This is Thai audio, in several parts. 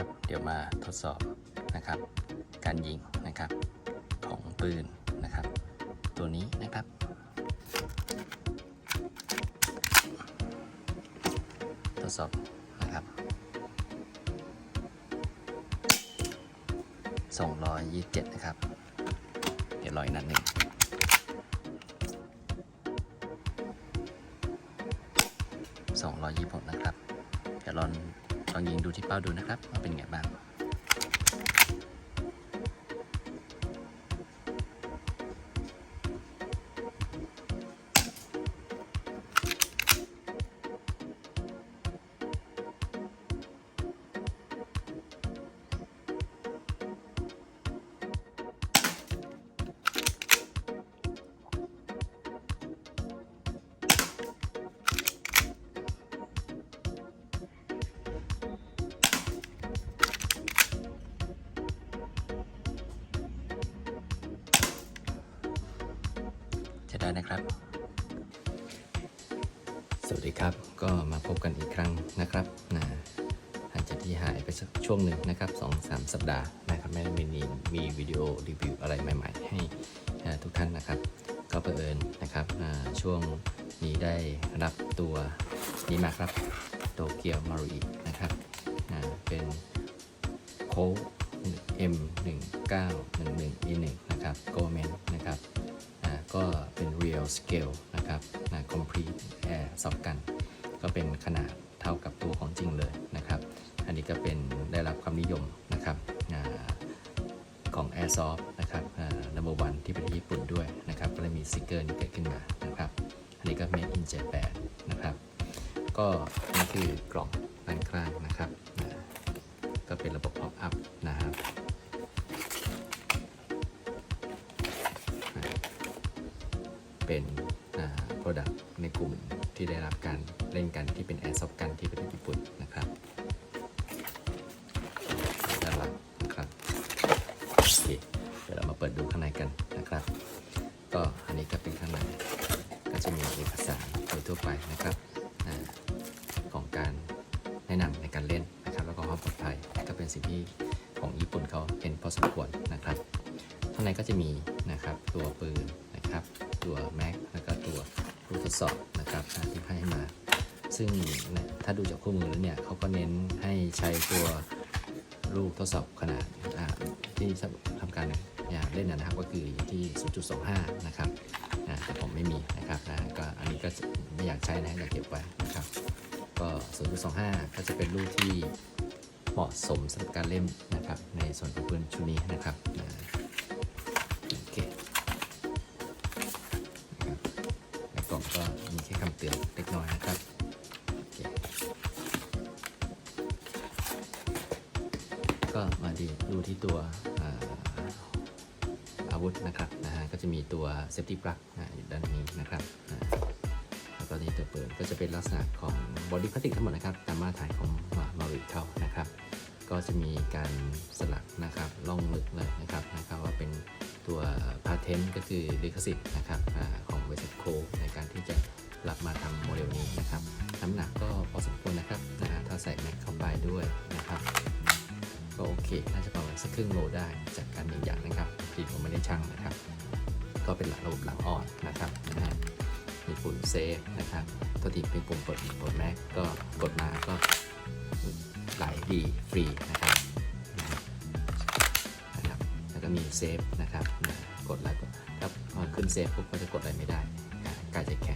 ครับ เดี๋ยวมาทดสอบนะครับ การยิงนะครับของปืนนะครับ ตัวนี้นะครับ ทดสอบนะครับ 227 นะครับ เดี๋ยวรออีกนัดหนึ่ง226 นะครับ เดี๋ยวลอง ลองยิงดูที่เป้าดูนะครับว่าเป็นไงบ้าง ครับ ก็มาพบกันอีกครั้งนะครับนะหลังจากที่หายไปสักช่วงหนึ่งนะครับสองสามสัปดาห์นะครับไม่ได้มีมีวิดีโอรีวิวอะไรใหม่ ๆ ให้ทุกท่านนะครับ ก็เผอิญนะครับช่วงนี้ได้รับตัวนี้มาครับโตเกียวมารุอินะครับอ่าเป็นโค้ M1911 E1 นะครับ g o m e n นะครับก็เป็น real scale นะครับนะ complete air soft gun ก็เป็นขนาดเท่ากับตัวของจริงเลยนะครับ อันนี้ก็เป็นได้รับความนิยมนะครับอ่าของ Airsoft นะครับ number one ที่ประเทศญี่ปุ่นด้วยนะครับ ก็เลยมีสติกเกอร์นี้เกิดขึ้นมานะครับ อันนี้ก็ made in Japan นะครับ ก็นี่คือกล่องด้านข้างนะครับ ก็เป็นระบบ pop up นะครับเป็น ในกลุ่มที่ได้รับการเล่นกันที่เป็น Airsoft กันที่ประเทศญี่ปุ่นนะครับด้านหลังนะครับโอเคเดี๋ยวเรามาเปิดดูข้างในกันนะครับ ก็อันนี้ก็เป็นข้างในก็จะมีเอกสารโดยทั่วไปนะครับอของการแนะนำในการเล่นนะครับ แล้วก็ความปลอดภัยก็เป็นสิ่งที่ของญี่ปุ่นเขาเป็นพอสมควรนะครับข้างในก็จะมีนะครับตัวปืนนะครับ ตัวแม็กแล้วก็ตัว ทดสอบนะครับที่ให้มา ซึ่งถ้าดูจากคู่มือแล้วเนี่ยเขาก็เน้นให้ใช้ตัวลูกทดสอบขนาดที่ทำการอยากเล่นนะครับก็คืออยู่ที่ 0.25 นะครับแต่ผมไม่มีนะครับนะก็อันนี้ก็ไม่อยากใช้นะอยากเก็บไว้นะครับก็ 0.25 ก็จะเป็นลูกที่เหมาะสมสำหรับการเล่นนะครับในส่วนของปืนชุดนี้นะครับ มีแค่คำเล็กน้อยนะครับก็มาดีดูที่ตัวอาวุธนะครับนะฮะก็จะมีตัว safety plug นะอยู่ด้านนี้นะครับแล้วก็ที่ตัวปืนก็จะเป็นลักษณะของบอดี้พลาสติกทั้งหมดนะครับตามมาตรฐานของมาริเขานะครับ ก็จะมีการสลักนะครับล่องลึกเลยนะครับนะครับว่าเป็นตัวพาเทนต์ก็คือลิขสิทธิ์นะครับของบริษัทโคในการที่จะ รับมาทำโมเดลนี้นะครับ น้ำหนักก็พอสมควรนะครับนะฮะถ้าใส่แม็กเข้าไปด้วยนะครับ ก็โอเค น่าจะประมาณสักครึ่งโลได้จากการยิงอย่างนะครับที่ผมไม่ได้ชั่งนะครับ ก็เป็นหลักระบบหลังอ่อนนะครับนะฮะมีปุ่มเซฟนะครับตัวที่เป็นปุ่มเปิดเปิดแม็กก็กดมาก็ไหลดีฟรีนะครับนะครับ แล้วก็มีเซฟนะครับกดไลค์ถ้าขึ้นเซฟปุ๊บก็จะกดอะไรไม่ได้กายจะแข็ง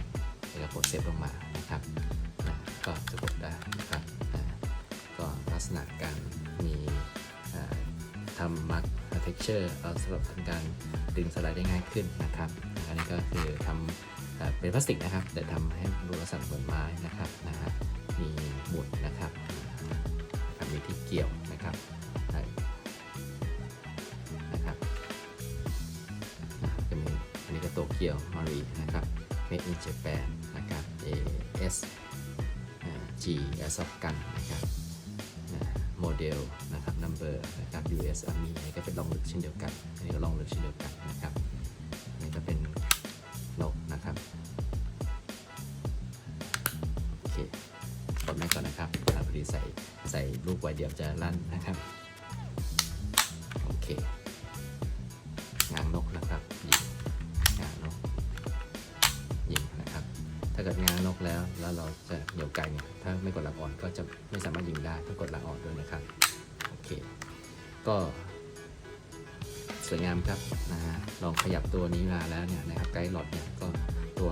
กดเซฟลงมานะครับก็จะกดได้นะครับก็ลักษณะการมีทำมาร์กเท็กเจอร์สำหรับการดึงสไลด์ได้ง่ายขึ้นนะครับ อันนี้ก็คือทำเป็นพลาสติกนะครับ แต่ทำให้รูปลักษณะเหมือนไม้นะครับนะฮะมีหมุดนะครับนะครับมีที่เกี่ยวนะครับนะครับจะมีอันนี้ก็โตเกียวมารีนะครับ made in Japan นะครับ AS อ่า G as of gun นะครับโมเดลนะครับ number นะครับ US Army อันนี้ก็เป็นลองลึกเช่นเดียวกัน อันนี้ก็ลองลึกเช่นเดียวกันนะครับอันนี้ก็เป็นนกนะครับ โอเคกดแม่ก่อนนะครับอ่าพอดีใส่ใส่ลูกกว่าเดี๋ยวจะลั่นนะครับาเกิดงางนกแล้ว แล้วเราจะเหนี่ยวไกเนี่ยถ้าไม่กดหลังอ่อนก็จะไม่สามารถยิงได้ต้องกดหลังอ่อนด้วยนะครับโอเคก็สวยงามครับนะฮะลองขยับตัวนี้มาแล้วเนี่ยนะครับไกด์หลอดเนี่ยก็ตัว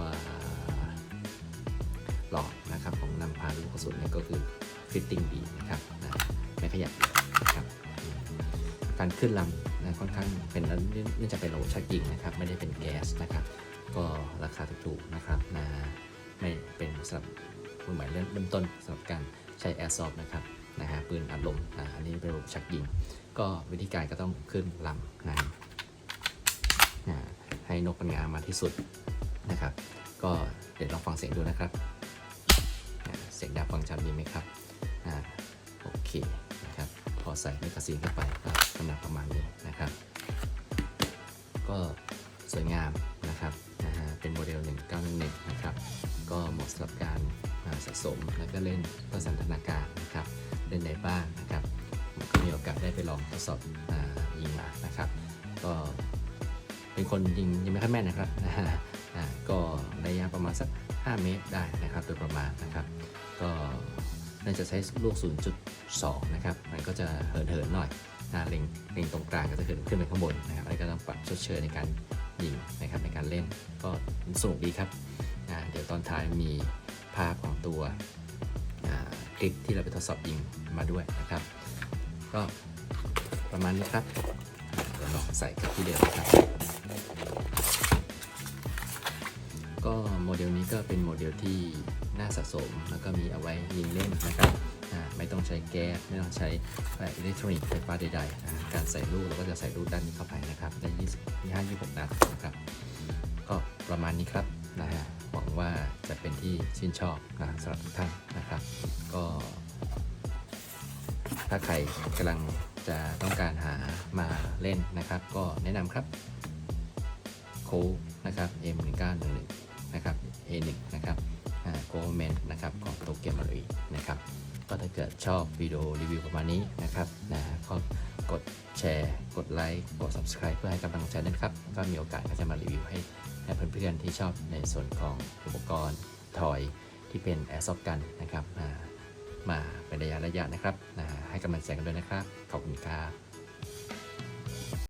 หลอดนะครับของนำพาลูกกระสุนเนี่ยก็คือฟิตติ้งดีนะครับนะไม่ขยับนะครับการขึ้นลำนะค่อนข้างเป็นเนื่องจากเป็นระบบชักยิงนะครับไม่ได้เป็นแก๊สนะครับก็ราคาถูกๆนะครับนะ ไม่เป็นสำหรับมือใหม่เริ่มเริ่มต้นสำหรับการใช้แอร์ซอฟนะครับนะฮะปืนอัดลมอันนี้เป็นระบบชักยิง ก็วิธีการก็ต้องขึ้นลำนะให้นกมันงามาที่สุดนะครับ ก็เดี๋ยวลองฟังเสียงดูนะครับเสียงดังฟังชัดดีไหมครับอ่าโอเคนะครับพอใส่แมกกาซีนเข้าไปก็น้ำหนักประมาณนี้นะครับ ก็สวยงามำหรับการสะสมแล้วก็เล่นเพื่อสันทนาการนะครับเล่นในบ้านนะครับก็มีโอกาสได้ไปลองทดสอบอยิงมานะครับ ก็เป็นคนยิงยังไม่ค่อยแม่นนะครับก็ระยะประมาณสัก 5 เมตรได้นะครับ โดยประมาณนะครับ ก็เนื่องจากใช้ลูก 0.2 นะครับ มันก็จะเหินเหินๆหน่อยนะเล็งเล็งตรงกลางก็จะเหินขึ้นไปข้างบนนะครับอะไรก็ต้องปรับชดเชยในการยิงนะครับในการเล่นก็สนุกดีครับ อ่าเดี๋ยวตอนท้ายมีภาพของตัวคลิปที่เราไปทดสอบยิงมาด้วยนะครับ ก็ประมาณนี้ครับเดี๋ยวลองใส่กับที่เดิมนะครับ ก็โมเดลนี้ก็เป็นโมเดลที่น่าสะสม แล้วก็มีเอาไว้ยิงเล่นนะครับไม่ต้องใช้แก๊สไม่ต้องใช้แบบอิเล็กทรอนิกส์ไฟฟ้าใดๆการใส่ลูกเราก็จะใส่ลูกด้านนี้เข้าไปนะครับได้25 26นัดนะครับ ก็ประมาณนี้ครับนะฮะ งว่าจะเป็นที่ชื่นชอบนะสำหรับทุกท่านนะครับ ก็ ถ้าใครกำลังจะต้องการหามาเล่นนะครับ ก็แนะนำครับโคนะครับ M1911 นะครับ A1 นะครับโกลเมนนะครับของโตเกียวมารีนะครับ ก็ถ้าเกิดชอบวิดีโอรีวิวประมาณนี้นะครับนะก็กดแชร์ กดไลค์ กด subscribe เพื่อให้กำลังใจนะครับ ก็มีโอกาสก็จะมารีวิวให้ และเพื่อนๆที่ชอบในส่วนของอุปกรณ์ทอยที่เป็นแอร์ซอกกันนะครับมาเป็นระยะระยะนะครับให้กำลังใจกันด้วยนะครับ ขอบคุณครับ